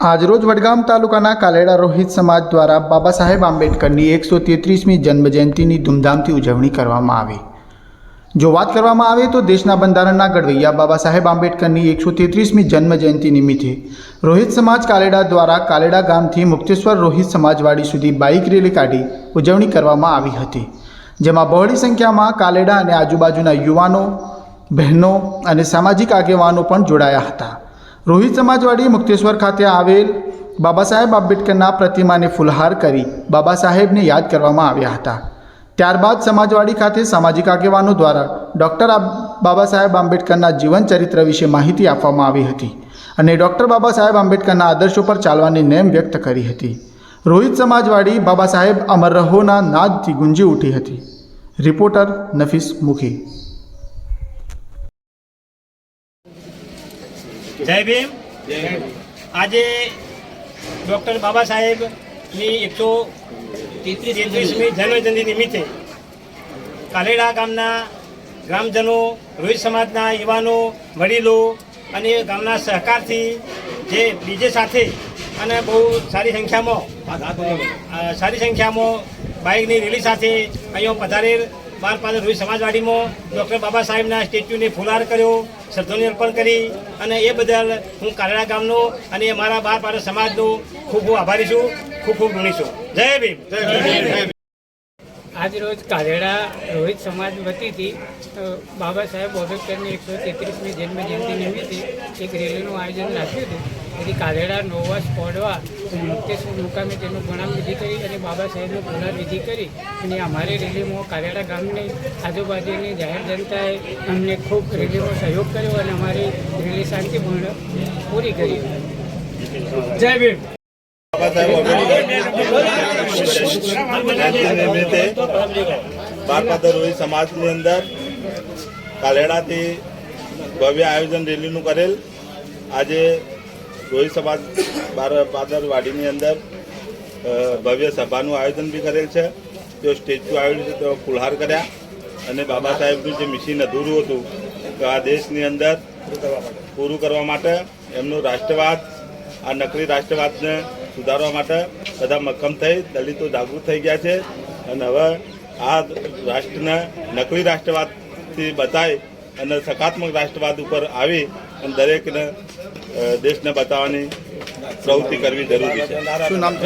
આજરોજ વડગામ તાલુકાના કાલેડા રોહિત સમાજ દ્વારા બાબા સાહેબ આંબેડકરની એકસો તેત્રીસમી જન્મજયંતિની ધૂમધામથી ઉજવણી કરવામાં આવી. જો વાત કરવામાં આવે તો દેશના બંધારણના ઘડવૈયા બાબા સાહેબ આંબેડકરની એકસો તેત્રીસમી જન્મજયંતિ નિમિત્તે રોહિત સમાજ કાલેડા દ્વારા કાલેડા ગામથી મુક્તેશ્વર રોહિત સમાજવાડી સુધી બાઇક રેલી કાઢી ઉજવણી કરવામાં આવી હતી. જેમાં બહોળી સંખ્યામાં કાલેડા અને આજુબાજુના યુવાનો, બહેનો અને સામાજિક આગેવાનો પણ જોડાયા હતા. રોહિત સમાજવાડી મુક્તેશ્વર ખાતે આવેલ બાબા સાહેબ આંબેડકરના પ્રતિમાને ફુલહાર કરી બાબા સાહેબને યાદ કરવામાં આવ્યા હતા. ત્યારબાદ સમાજવાડી ખાતે સામાજિક આગેવાનો દ્વારા ડૉક્ટર બાબા સાહેબ આંબેડકરના જીવન ચરિત્ર વિશે માહિતી આપવામાં આવી હતી અને ડૉક્ટર બાબા સાહેબ આંબેડકરના આદર્શો પર ચાલવાની નેમ વ્યક્ત કરી હતી. રોહિત સમાજવાડી બાબા સાહેબ અમર રહોના નાદથી ગુંજી ઉઠી હતી. રિપોર્ટર નફીસ મુખી. જય ભીમ. આજે ડૉક્ટર બાબા સાહેબની એકસો તેત્રીસમી જન્મજયંતિ નિમિત્તે કાલેડા ગામના ગ્રામજનો રોહિત સમાજના યુવાનો વડીલો અને ગામના સહકારથી જે બીજે સાથે અને બહુ સારી સંખ્યામાં સારી સંખ્યામાં બાઇકની રેલી સાથે અહીંયા પધારેલ બાર પાસે રોહિત સમાજવાડીમાં ડૉક્ટર બાબા સાહેબના સ્ટેચ્યુને ફુલાર કર્યો શ્રદ્ધાંજલિ અર્પણ કરી અને એ બદલ હું કારેડા ગામનો અને મારા બાર પાડે સમાજનો ખૂબ ખૂબ આભારી છું ખૂબ ખૂબ ઋણી છું. જય ભીમ આજ રોજ કાલેડા રોહિત સમાજ વતીથી બાબા સાહેબ આંબેડકરની એકસો તેત્રીસમી જન્મ જયંતિ નિમિત્તે એક રેલીનું આયોજન રાખ્યું હતું. તેથી કાલેડા નોવા સ્કોડવા મુક્તેશ્વર મુકામે તેનું પ્રણામ વિધિ કરી અને બાબા સાહેબનો પુનર્વિધિ કરી. અને અમારી રેલીમાં કાલેડા ગામની આજુબાજુની જાહેર જનતાએ અમને ખૂબ રેલીમાં સહયોગ કર્યો અને અમારી રેલી શાંતિપૂર્ણ પૂરી કરી. જય ભીમ. નિમિત્તે બારપાદર રોહિત સમાજની અંદર કાલેડાથી ભવ્ય આયોજન રેલીનું કરેલ. આજે રોહિત સમાજ બાર પાદર વાડીની અંદર ભવ્ય સભાનું આયોજન બી કરેલ છે. તેઓ સ્ટેચ્યુ આવેલું છે તેઓ ફુલહાર કર્યા અને બાબા સાહેબનું જે મિશન અધૂરું હતું તો આ દેશની અંદર પૂરું કરવા માટે એમનું રાષ્ટ્રવાદ, આ નકલી રાષ્ટ્રવાદને સુધારવા માટે બધા મક્કમ થઈ, દલિતો જાગૃત થઈ ગયા છે. અને હવે આ રાષ્ટ્રને નકલી રાષ્ટ્રવાદથી બતાવી અને સકારાત્મક રાષ્ટ્રવાદ ઉપર આવી અને દરેકને દેશને બતાવવાની પ્રવૃત્તિ કરવી જરૂરી છે?